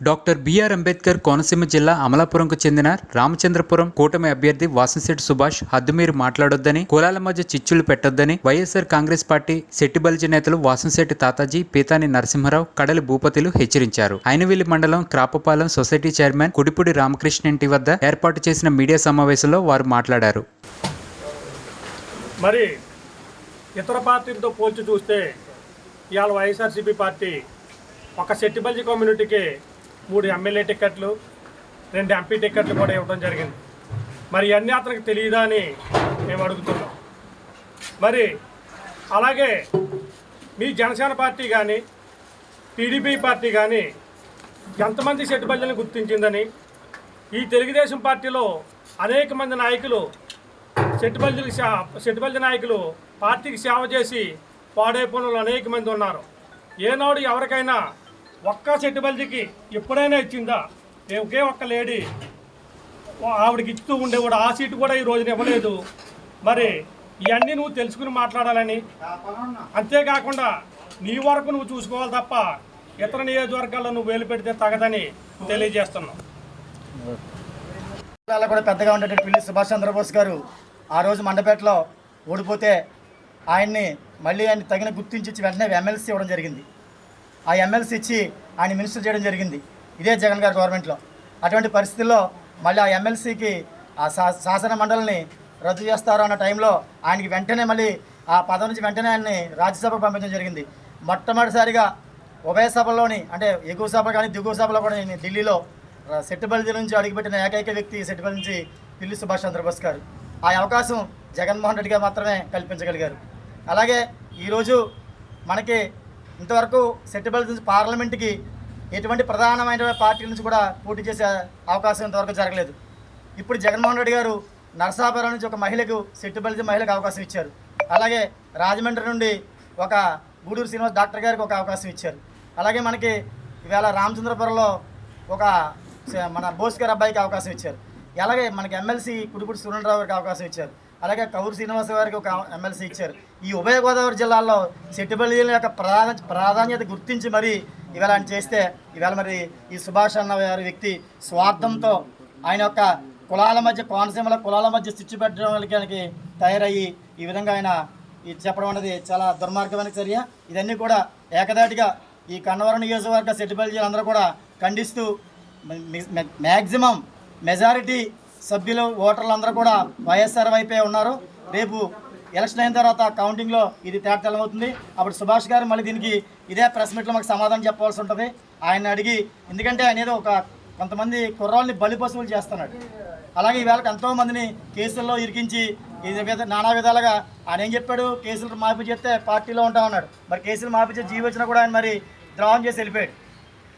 Doctor BR Ambedkar Konaseema జిల్లా అమలాపురంకు చెందిన రామచంద్రపురం కూటమి అభ్యర్థి వాసంశెట్టి సుభాష్ హద్దుమీరి మాట్లాడొద్దని కులాల మధ్య చిచ్చులు పెట్టొద్దని వైఎస్ఆర్ కాంగ్రెస్ పార్టీ సెట్టిబలిజ నేతలు వాసంశెట్టి తాతాజీ పీతాని నరసింహారావు కడలి భూపతిలు హెచ్చరించారు. అయినవిల్లి మండలం క్రాపపాలెం సొసైటీ చైర్మన్ కుడిపూడి రామకృష్ణ ఇంటి వద్ద ఏర్పాటు చేసిన మీడియా సమావేశంలో వారు మాట్లాడారు. మరి ఇతర పార్టీలతో పోల్చి చూస్తే ఇవాళ వైఎస్ఆర్సీపీ పార్టీ ఒక సెట్టిబల్జీ కమ్యూనిటీకి మూడు ఎమ్మెల్యే టికెట్లు రెండు ఎంపీ టికెట్లు కూడా ఇవ్వడం జరిగింది. మరి ఇవన్నీ అతనికి తెలియదా అని మేము అడుగుతున్నాం. మరి అలాగే మీ జనసేన పార్టీ కానీ టీడీపీ పార్టీ కానీ ఎంతమంది సెట్టిబల్జీని గుర్తించిందని ఈ తెలుగుదేశం పార్టీలో అనేక మంది నాయకులు సెట్టుబల్జీకి సే సెట్టుబల్జీ నాయకులు పార్టీకి సేవ చేసి పాడైపోయిన అనేక మంది ఉన్నారు. ఏనాడు ఎవరికైనా ఒక్క సెట్టుబల్జీకి ఎప్పుడైనా ఇచ్చిందా? ఒకే ఒక్క లేడీ. ఆవిడకి ఇస్తూ ఉండేవాడు ఆ సీటు కూడా ఈ రోజున ఇవ్వలేదు. మరి ఇవన్నీ నువ్వు తెలుసుకుని మాట్లాడాలని? అంతేకాకుండా నీ వరకు నువ్వు చూసుకోవాలి తప్ప ఇతర నియోజకవర్గాల్లో నువ్వు వేలు పెడితే తగదని తెలియజేస్తున్నావు కూడా పెద్దగా ఉండేటువంటి పిల్లి సుభాష్ చంద్రబోస్ గారు ఆ రోజు మండపేటలో ఓడిపోతే ఆయన్ని మళ్ళీ ఆయన తగిన గుర్తించి వెంటనే ఎమ్మెల్సీ ఇవ్వడం జరిగింది. ఆ ఎమ్మెల్సీ ఇచ్చి ఆయన మినిస్టర్ చేయడం జరిగింది. ఇదే జగన్ గారి గవర్నమెంట్లో. అటువంటి పరిస్థితుల్లో మళ్ళీ ఆ ఎమ్మెల్సీకి ఆ శా శాసన మండలిని రద్దు చేస్తారు అన్న టైంలో ఆయనకి వెంటనే మళ్ళీ ఆ పదవి నుంచి వెంటనే ఆయన్ని రాజ్యసభకు పంపించడం జరిగింది. మొట్టమొదటిసారిగా ఉభయ సభల్లోని అంటే ఎగువ సభ కానీ దిగువ సభలో కూడా నేను ఢిల్లీలో సెట్టుబల్జీ నుంచి అడుగుపెట్టిన ఏకైక వ్యక్తి సెట్టుబల్ నుంచి పిల్లి సుభాష్ చంద్రబోస్ గారు. ఆ అవకాశం జగన్మోహన్ రెడ్డి గారు మాత్రమే కల్పించగలిగారు. అలాగే ఈరోజు మనకి ఇంతవరకు సెట్టుబల్ నుంచి పార్లమెంట్కి ఎటువంటి ప్రధానమైన పార్టీల నుంచి కూడా పోటీ చేసే అవకాశం ఇంతవరకు జరగలేదు. ఇప్పుడు జగన్మోహన్ రెడ్డి గారు నర్సాపురం నుంచి ఒక మహిళకు సెట్టుబల్జీ మహిళకు అవకాశం ఇచ్చారు. అలాగే రాజమండ్రి నుండి ఒక గూడూరు శ్రీనివాస్ డాక్టర్ గారికి ఒక అవకాశం ఇచ్చారు. అలాగే మనకి ఇవాళ రామచంద్రపురంలో ఒక మన బోస్ గారి అబ్బాయికి అవకాశం ఇచ్చారు. అలాగే మనకి ఎమ్మెల్సీ కుడిపూడి సురేంద్రరావు గారికి అవకాశం ఇచ్చారు. అలాగే కౌరు శ్రీనివాస గారికి ఒక ఎమ్మెల్సీ ఇచ్చారు. ఈ ఉభయ గోదావరి జిల్లాల్లో సెట్టుబల్లీల యొక్క ప్రాధా ప్రాధాన్యత గుర్తించి మరి ఇవాళ ఆయన చేస్తే ఇవాళ మరి ఈ సుభాష్ అన్న గారి వ్యక్తి స్వార్థంతో ఆయన యొక్క కులాల మధ్య కోనసీమల కులాల మధ్య స్విచ్ పెట్టడానికి తయారయ్యి ఈ విధంగా ఆయన ఇది చెప్పడం అనేది చాలా దుర్మార్గమైన చర్య. ఇదన్నీ కూడా ఏకదాటిగా ఈ కన్నవరం నియోజకవర్గ సెట్టిబల్జీలు అందరూ కూడా ఖండిస్తూ మ్యాక్సిమం మెజారిటీ సభ్యులు ఓటర్లు అందరూ కూడా వైఎస్ఆర్ వైపే ఉన్నారు. రేపు ఎలక్షన్ అయిన తర్వాత కౌంటింగ్లో ఇది తేటతెల్లమవుతుంది. అప్పుడు సుభాష్ గారు మళ్ళీ దీనికి ఇదే ప్రెస్ మీట్లో మాకు సమాధానం చెప్పవలసి ఉంటుంది. ఆయన అడిగి ఎందుకంటే ఆయన ఏదో ఒక కొంతమంది కుర్రాళ్ళని బలి పశువులు చేస్తున్నాడు. అలాగే ఈవేళ ఎంతో మందిని కేసుల్లో ఇరికించి నానా విధాలుగా ఆయన ఏం చెప్పాడు? కేసులు మాఫీ చేస్తే పార్టీలో ఉంటామన్నాడు మరి కేసులు మాఫీ చేసి జీవి వచ్చినా కూడా ఆయన మరి ద్రోహం చేసి వెళ్ళిపోయాడు.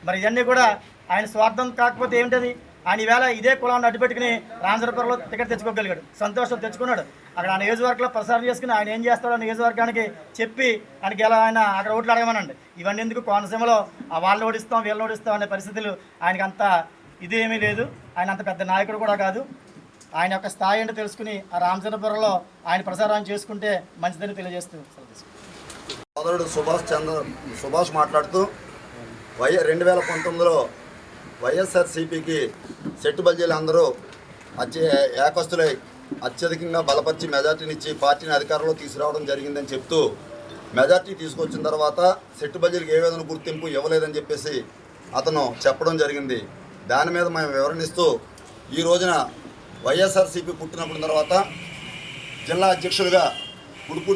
మరి ఇవన్నీ కూడా ఆయన స్వార్థం కాకపోతే ఏమిటది? ఆయన ఈవేళ ఇదే కులాన్ని అడ్డుపెట్టుకుని రాంజరపురంలో టికెట్ తెచ్చుకోగలిగాడు. సంతోషం తెచ్చుకున్నాడు. అక్కడ ఆ నియోజకవర్గంలో ప్రసారం చేసుకుని ఆయన ఏం చేస్తాడో నియోజకవర్గానికి చెప్పి ఆయనకి ఎలా ఆయన అక్కడ ఓట్లు అడగమనండి. ఇవన్నీ ఎందుకు కోనసీమలో ఆ వాళ్ళని ఓడిస్తాం వీళ్ళు ఓడిస్తాం అనే పరిస్థితులు ఆయనకి అంత ఇదేమీ లేదు. ఆయన అంత పెద్ద నాయకుడు కూడా కాదు. ఆయన యొక్క స్థాయి అంటే తెలుసుకుని ఆ రామచంద్రపురంలో ఆయన ప్రసారం చేసుకుంటే మంచిదని తెలియజేస్తూ సోదరుడు సుభాష్ చంద్ర సుభాష్ మాట్లాడుతూ వై రెండు వేల పంతొమ్మిదిలో వైఎస్ఆర్సీపీకి సెట్టు బల్జీలు అందరూ అత్య ఏకస్తులై అత్యధికంగా బలపరిచి మెజార్టీనిచ్చి పార్టీని అధికారంలో తీసుకురావడం జరిగిందని చెప్తూ మెజార్టీ తీసుకొచ్చిన తర్వాత సెట్టు బల్జీలకు ఏ విధంగా గుర్తింపు ఇవ్వలేదని చెప్పేసి అతను చెప్పడం జరిగింది. దాని మీద మేము వివరణిస్తూ ఈ రోజున వైఎస్ఆర్సీపీ పుట్టినప్పుడు తర్వాత జిల్లా అధ్యక్షుడిగా కుడుపూడి